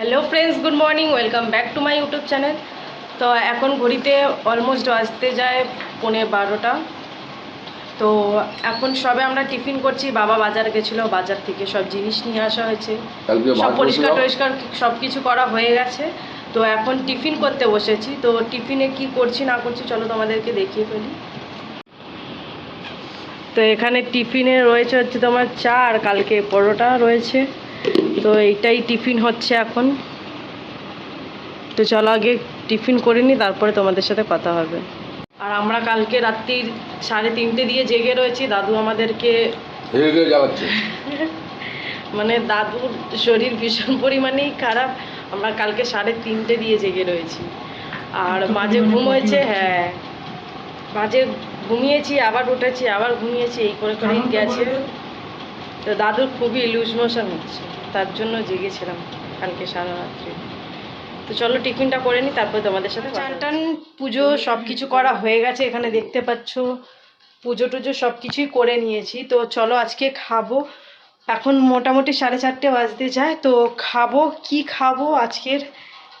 Hello friends good morning welcome back to my YouTube channel তো এখন ঘড়িতে almost আসতে যায় পৌনে বারোটা। তো এখন সবে আমরা টিফিন করছি বাবা বাজার গেছিল বাজার থেকে সব জিনিস নিয়ে আসা হয়েছে। সব পরিষ্কার টরিষ্কার সব কিছু করা হয়ে গেছে। তো এখন টিফিন করতে বসেছি। তো টিফিনে কি করছি না করছি চলো তোমাদেরকে দেখিয়ে ফেলি। তো এখানে টিফিনে রয়েছে হচ্ছে তোমার চা আর কালকে পরোটা রয়েছে। তো এইটাই টিফিন হচ্ছে এখন। তো চলো আগে টিফিন করে নিই তারপরে তোমাদের সাথে কথা হবে। আর আমরা কালকে রাত্রির সাড়ে তিনটে দিয়ে জেগে রয়েছি দাদু আমাদেরকে মানে দাদুর শরীর ভীষণ পরিমাণেই খারাপ আমরা কালকে সাড়ে তিনটে দিয়ে জেগে রয়েছি। আর মাঝে ঘুম হয়েছে হ্যাঁ। মাঝে ঘুমিয়েছি আবার উঠেছি আবার ঘুমিয়েছি এই করে করেই গেছে। তো দাদুর খুবই লুজ মোশন হচ্ছে তার জন্য জেগেছিলাম কালকে সারা রাত্রি। তো চলো টিফিনটা করে নিই তারপর তোমাদের সাথে চান টান পুজো সব কিছু করা হয়ে গেছে এখানে দেখতে পাচ্ছ। পুজো টুজো সব কিছুই করে নিয়েছি। তো চলো আজকে খাব। এখন মোটামুটি সাড়ে চারটে বাজতে যায় তো খাব কি খাব আজকের?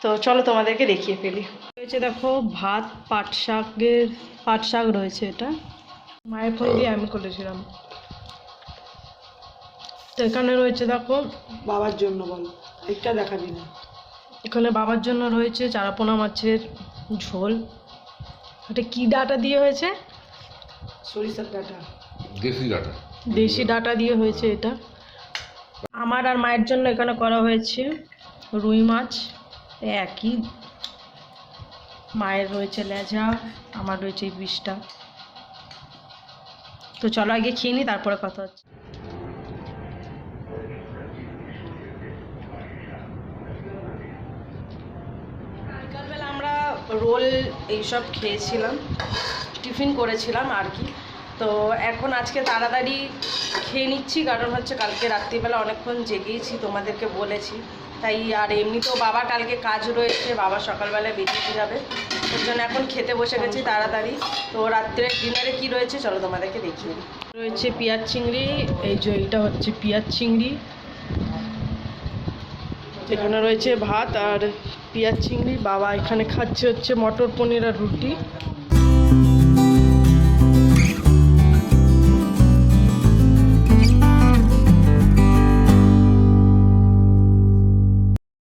তো চলো তোমাদেরকে দেখিয়ে ফেলি। রয়েছে দেখো ভাত পাট শাকের পাট শাক রয়েছে এটা। মায়ের ফোন দিয়ে আমি করেছিলাম। এখানে রয়েছে দেখো। বাবার জন্য বল একটা দেখাবি না। এখানে বাবার জন্য রয়েছে চারাপোনা মাছের ঝোল। এটা কি ডাটা দিয়ে হয়েছে? সরিষার ডাটা। দেশি ডাটা। দেশি ডাটা দিয়ে হয়েছে এটা। আমার আর মায়ের জন্য এখানে করা হয়েছে রুই মাছ একই। মায়ের রয়েছে লেজা আমার রয়েছে এই বিষটা। তো চলো আগে খেয়ে নিই তারপরে কথা হচ্ছে বিকালবেলা আমরা রোল এইসব খেয়েছিলাম, টিফিন করেছিলাম আর কি। তো এখন আজকে তাড়াতাড়ি খেয়ে নিচ্ছি, কারণ হচ্ছে কালকে রাত্রিবেলা অনেকক্ষণ জেগেইছি, তোমাদেরকে বলেছি। তাই আর এমনিতেও বাবা কালকে কাজ রয়েছে, বাবা সকালবেলা বেরিয়ে যাবে। ওর জন্য এখন খেতে বসে গেছি তাড়াতাড়ি। তো রাত্রের ডিনারে কি রয়েছে, চলো তোমাদেরকে দেখিয়ে। রয়েছে পেঁয়াজ চিংড়ি, এই যে এইটা হচ্ছে পেঁয়াজ চিংড়ি। এখানে রয়েছে ভাত আর পিঁয়াজ চিংড়ি। বাবা এখানে খাচ্ছে হচ্ছে মটর পনির আর রুটি।